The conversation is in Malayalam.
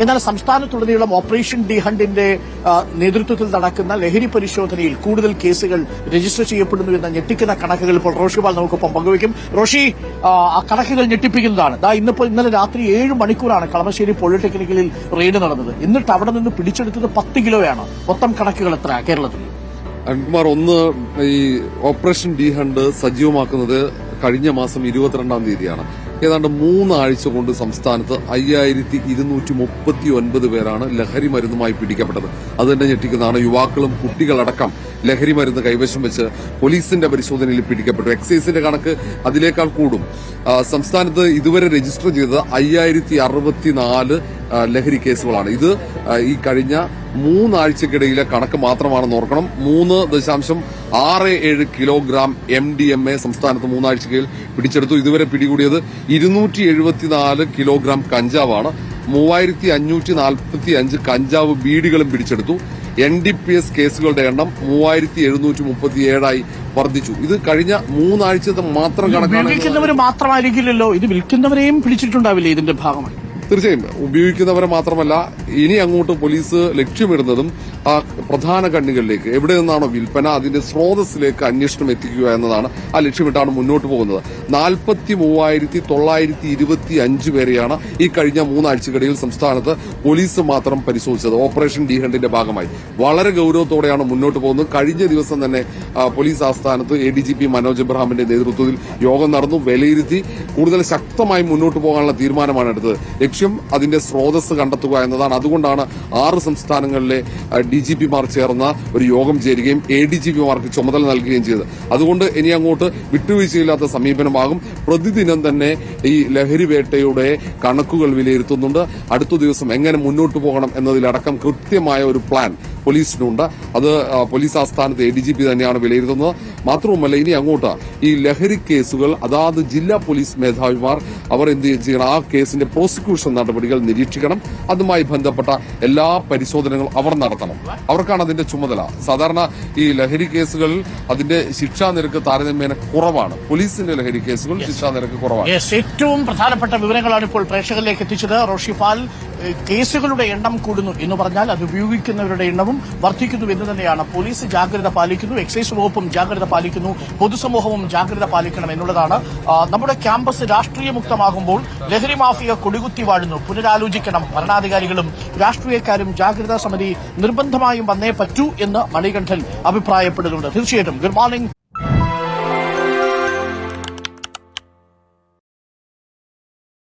എന്നാൽ സംസ്ഥാനത്തുടനീളം ഓപ്പറേഷൻ ഡി ഹണ്ടിന്റെ നേതൃത്വത്തിൽ നടക്കുന്ന ലഹരി പരിശോധനയിൽ കൂടുതൽ കേസുകൾ രജിസ്റ്റർ ചെയ്യപ്പെടുന്നു എന്ന ഞെട്ടിക്കുന്ന കണക്കുകൾ ഇപ്പോൾ റോഷിപാൽ നമുക്കൊപ്പം പങ്കുവയ്ക്കും. റോഷി ആ, കണക്കുകൾ ഞെട്ടിപ്പിക്കുന്നതാണ്. ഇന്നിപ്പോൾ ഇന്നലെ രാത്രി ഏഴ് മണിക്കൂറാണ് കളമശ്ശേരി പോളിടെക്നിക്കലിൽ റെയ്ഡ് നടന്നത്. എന്നിട്ട് അവിടെ നിന്ന് പിടിച്ചെടുത്തത് പത്ത് കിലോയാണ്. മൊത്തം കണക്കുകൾ എത്ര കേരളത്തിൽ? അൻകുമാർ ഒന്ന് ഈ ഓപ്പറേഷൻ ഡി ഹണ്ട് സജീവമാക്കുന്നത് കഴിഞ്ഞ മാസം ഇരുപത്തിരണ്ടാം തീയതിയാണ്. ഏതാണ്ട് മൂന്നാഴ്ച കൊണ്ട് സംസ്ഥാനത്ത് അയ്യായിരത്തി ഇരുന്നൂറ്റി മുപ്പത്തി ഒൻപത് പേരാണ് ലഹരി മരുന്നുമായി പിടിക്കപ്പെട്ടത്. അത് ഞെട്ടിക്കുന്നതാണ് യുവാക്കളും കുട്ടികളടക്കം. ലഹരി മരുന്ന് കൈവശം വെച്ച് പോലീസിന്റെ പരിശോധനയിൽ പിടിക്കപ്പെട്ടു. എക്സൈസിന്റെ കണക്ക് അതിനേക്കാൾ കൂടും. സംസ്ഥാനത്ത് ഇതുവരെ രജിസ്റ്റർ ചെയ്തത് അയ്യായിരത്തി അറുപത്തിനാല് ലഹരി കേസുകളാണ്. ഇത് ഈ കഴിഞ്ഞ മൂന്നാഴ്ചക്കിടയിലെ കണക്ക് മാത്രമാണെന്ന് ഓർക്കണം. മൂന്ന് ദശാംശം ആറ് ഏഴ് kilogram M D M A സംസ്ഥാനത്ത് മൂന്നാഴ്ചക്കിടയിൽ പിടിച്ചെടുത്തു. ഇതുവരെ പിടികൂടിയത് ഇരുന്നൂറ്റി എഴുപത്തിനാല് കിലോഗ്രാം കഞ്ചാവാണ്. മൂവായിരത്തി അഞ്ഞൂറ്റി നാൽപ്പത്തി അഞ്ച് കഞ്ചാവ് ബീഡികളും പിടിച്ചെടുത്തു. എൻ ഡി പി എസ് കേസുകളുടെ എണ്ണം മൂവായിരത്തി എഴുന്നൂറ്റി മുപ്പത്തി ഏഴായി വർദ്ധിച്ചു. ഇത് കഴിഞ്ഞ മൂന്നാഴ്ചത്തെ മാത്രം കണക്കാണ് വിൽക്കുന്നവർ മാത്രമായിരിക്കില്ലല്ലോ. ഇത് വിൽക്കുന്നവരെയും പിടിച്ചിട്ടുണ്ടാവില്ലേ ഇതിന്റെ ഭാഗമായി തീർച്ചയായും. ഉപയോഗിക്കുന്നവരെ മാത്രമല്ല ഇനി അങ്ങോട്ട് പോലീസ് ലക്ഷ്യമിടുന്നതും ആ പ്രധാന കണ്ണികളിലേക്ക് എവിടെ നിന്നാണോ വിൽപ്പന അതിന്റെ സ്രോതസ്സിലേക്ക് അന്വേഷണം എത്തിക്കുക എന്നതാണ് ആ ലക്ഷ്യമിട്ടാണ് മുന്നോട്ട് പോകുന്നത്. നാൽപ്പത്തി മൂവായിരത്തി തൊള്ളായിരത്തി ഇരുപത്തി അഞ്ച് പേരെയാണ് ഈ കഴിഞ്ഞ മൂന്നാഴ്ചക്കിടയിൽ സംസ്ഥാനത്ത് പോലീസ് മാത്രം പരിശോധിച്ചത്. ഓപ്പറേഷൻ ഡി ഹണ്ടിന്റെ ഭാഗമായി. വളരെ ഗൌരവത്തോടെയാണ് മുന്നോട്ട് പോകുന്നത്. കഴിഞ്ഞ ദിവസം തന്നെ പോലീസ് ആസ്ഥാനത്ത് A D G P Manoj എബ്രഹാമിന്റെ നേതൃത്വത്തിൽ യോഗം നടന്നു. വിലയിരുത്തി കൂടുതൽ ശക്തമായി മുന്നോട്ട് പോകാനുള്ള തീരുമാനമാണ് എടുത്തത്. ലക്ഷ്യം അതിന്റെ സ്രോതസ് കണ്ടെത്തുക എന്നതാണ്. അതുകൊണ്ടാണ് ആറ് സംസ്ഥാനങ്ങളിലെ ഡി ജി പിമാർ ചേർന്ന ഒരു യോഗം ചേരുകയും എ ഡി ജി പിമാർക്ക് ചുമതല നൽകുകയും ചെയ്തത്. അതുകൊണ്ട് ഇനി അങ്ങോട്ട് വിട്ടുവീഴ്ചയില്ലാത്ത സമീപനമാകും. പ്രതിദിനം തന്നെ ഈ ലഹരി വേട്ടയുടെ കണക്കുകൾ വിലയിരുത്തുന്നുണ്ട്. അടുത്ത ദിവസം എങ്ങനെ മുന്നോട്ട് പോകണം എന്നതിലടക്കം കൃത്യമായ ഒരു പ്ലാൻ പോലീസിനുണ്ട്. അത് പോലീസ് ആസ്ഥാനത്ത് എ ഡി ജി പി തന്നെയാണ് വിലയിരുത്തുന്നത്. മാത്രവുമല്ല ഇനി അങ്ങോട്ട് ഈ ലഹരി കേസുകൾ അതാത് ജില്ലാ പോലീസ് മേധാവിമാർ അവർ എന്ത് ചെയ്യണം? ആ കേസിന്റെ പ്രോസിക്യൂഷൻ നടപടികൾ നിരീക്ഷിക്കണം. അതുമായി ബന്ധപ്പെട്ട എല്ലാ പരിശോധനകളും അവർ നടത്തണം. അവർക്കാണ് അതിന്റെ ചുമതല. സാധാരണ ഈ ലഹരി കേസുകളിൽ അതിന്റെ ശിക്ഷാ നിരക്ക് താരതമ്യേന കുറവാണ്. പോലീസിന്റെ ലഹരി കേസുകൾ ശിക്ഷാ നിരക്ക് കുറവാണ്. ഏറ്റവും പ്രധാനപ്പെട്ട വിവരങ്ങളാണ് ഇപ്പോൾ പ്രേക്ഷകരിലേക്ക് എത്തിച്ചത്. റോഷിപാൽ ഏഹ്, കേസുകളുടെ എണ്ണം കൂടുന്നു എന്ന് പറഞ്ഞാൽ അത് ഉപയോഗിക്കുന്നവരുടെ എണ്ണവും വർദ്ധിക്കുന്നു എന്ന് തന്നെയാണ്. പോലീസ് ജാഗ്രത പാലിക്കുന്നു എക്സൈസ് വകുപ്പും ജാഗ്രത പാലിക്കുന്നു പൊതുസമൂഹവും ജാഗ്രത പാലിക്കണം എന്നുള്ളതാണ്. നമ്മുടെ ക്യാമ്പസ് രാഷ്ട്രീയമുക്തമാകുമ്പോൾ ലഹരി മാഫിയ കൊടികുത്തി വാഴുന്നു. പുനരാലോചിക്കണം. ഭരണാധികാരികളും രാഷ്ട്രീയക്കാരും ജാഗ്രതാ സമിതി നിർബന്ധമായും വന്നേ പറ്റൂ എന്ന് മണികണ്ഠൻ അഭിപ്രായപ്പെടുന്നുണ്ട്. തീർച്ചയായിട്ടും. Good morning.